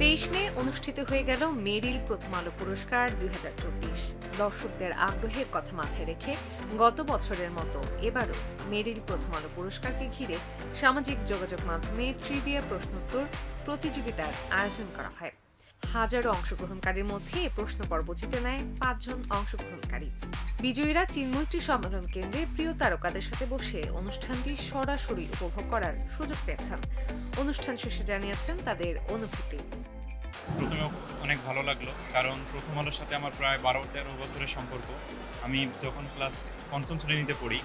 তেইশ মে অনুষ্ঠিত হয়ে গেল মেরিল প্রথম আলো পুরস্কার দুই হাজার চব্বিশ। দর্শকদের আগ্রহের কথা মাথায় রেখে গত বছরের মতো এবারও মেরিল প্রথম আলো পুরস্কারকে ঘিরে সামাজিক যোগাযোগ মাধ্যমে ট্রিভিয়া প্রশ্নোত্তর প্রতিযোগিতার আয়োজন করা হয়। হাজারো অংশগ্রহণকারীর মধ্যে প্রশ্ন পর্ব জিতে নেয় পাঁচজন অংশগ্রহণকারী। বিজয়ীরা চিন্মৈত্রী সম্মেলন কেন্দ্রে প্রিয় তারকাদের সাথে বসে অনুষ্ঠানটি সরাসরি উপভোগ করার সুযোগ পেয়েছেন। অনুষ্ঠান শেষে জানিয়েছেন তাদের অনুভূতি। প্রথমে অনেক ভালো লাগল, কারণ প্রথম আলোর সাথে আমার প্রায় বারো, তেরো বছরের সম্পর্ক। আমি যখন ক্লাস পঞ্চম শ্রেণীতে পড়ি,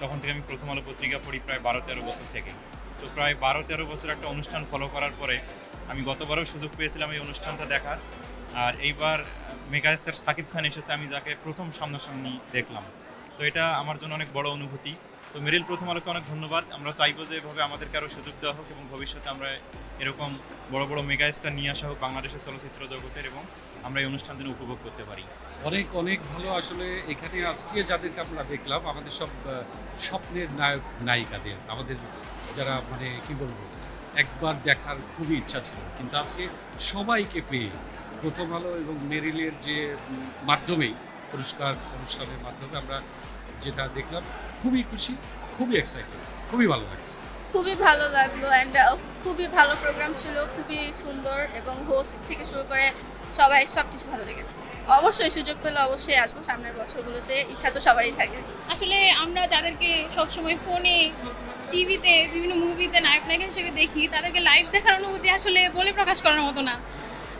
তখন থেকে আমি প্রথম আলো পত্রিকা পড়ি প্রায় বারো, তেরো বছর থেকে। তো প্রায় বারো, তেরো বছর একটা অনুষ্ঠান ফলো করার পরে আমি গতবারও সুযোগ পেয়েছিলাম এই অনুষ্ঠানটা দেখার। আর এইবার মেগাস্টার সাকিব খান এসেছে, আমি যাকে প্রথম সামনাসামনি দেখলাম। তো এটা আমার জন্য অনেক বড় অনুভূতি। তো মেরিল প্রথম আলোকে অনেক ধন্যবাদ। আমরা চাইব যে এভাবে আমাদেরকে আরও সুযোগ দেওয়া হোক এবং ভবিষ্যতে আমরা এরকম বড় বড় মেগা স্টার নিয়ে আসা হোক বাংলাদেশের চলচ্চিত্র জগতের এবং আমরা এই অনুষ্ঠান যেন উপভোগ করতে পারি। অনেক অনেক ভালো আসলে এখানে আজকে যাদেরকে আমরা দেখলাম, আমাদের সব স্বপ্নের নায়ক, নায়িকাদের, আমাদের যারা মানে কি বলব? একবার দেখার খুবই ইচ্ছা ছিল। কিন্তু আজকে সবাইকে পেয়ে প্রথম আলো এবং মেরিলের যে মাধ্যমেই পুরস্কার অনুষ্ঠানের মাধ্যমে আমরা যেটা দেখলাম খুবই খুশি খুবই এক্সাইটেড খুবই ভালো লাগছে। খুবই ভালো লাগল অ্যান্ড খুবই ভালো প্রোগ্রাম ছিল খুবই সুন্দর এবং হোস্ট থেকে শুরু করে সবাই সব কিছু ভালো লেগেছে। অবশ্যই সুযোগ পেলে অবশ্যই আসব সামনের বছরগুলোতে ইচ্ছা তো সবারই থাকে। আসলে আমরা যাদেরকে সবসময় ফোনে টিভিতে, বিভিন্ন মুভিতে, নায়ক নায়িকা হিসেবে দেখি, তাদেরকে লাইভ দেখার অনুভূতি আসলে বলে প্রকাশ করার মতো না।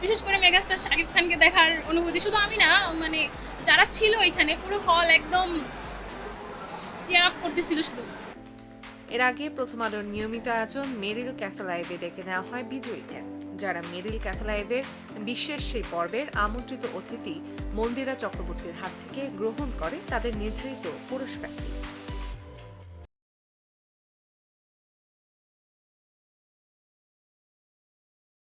বিশেষ করে মেগাস্টার শাকিব খানকে দেখার অনুভূতি শুধু আমি না মানে যারা ছিল ওইখানে পুরো হল একদম চেয়ার আপ করতেছিল শুধু। এর আগে প্রথম আলোর নিয়মিত আয়োজন মেরিল ক্যাফে লাইভে ডেকে নেওয়া হয় বিজয়ীদের যারা মেরিল ক্যাফে লাইভের বিশেষ সেই পর্বের আমন্ত্রিত অতিথি মন্দিরা চক্রবর্তীর হাত থেকে গ্রহণ করে তাদের নির্ধারিত পুরস্কারটি।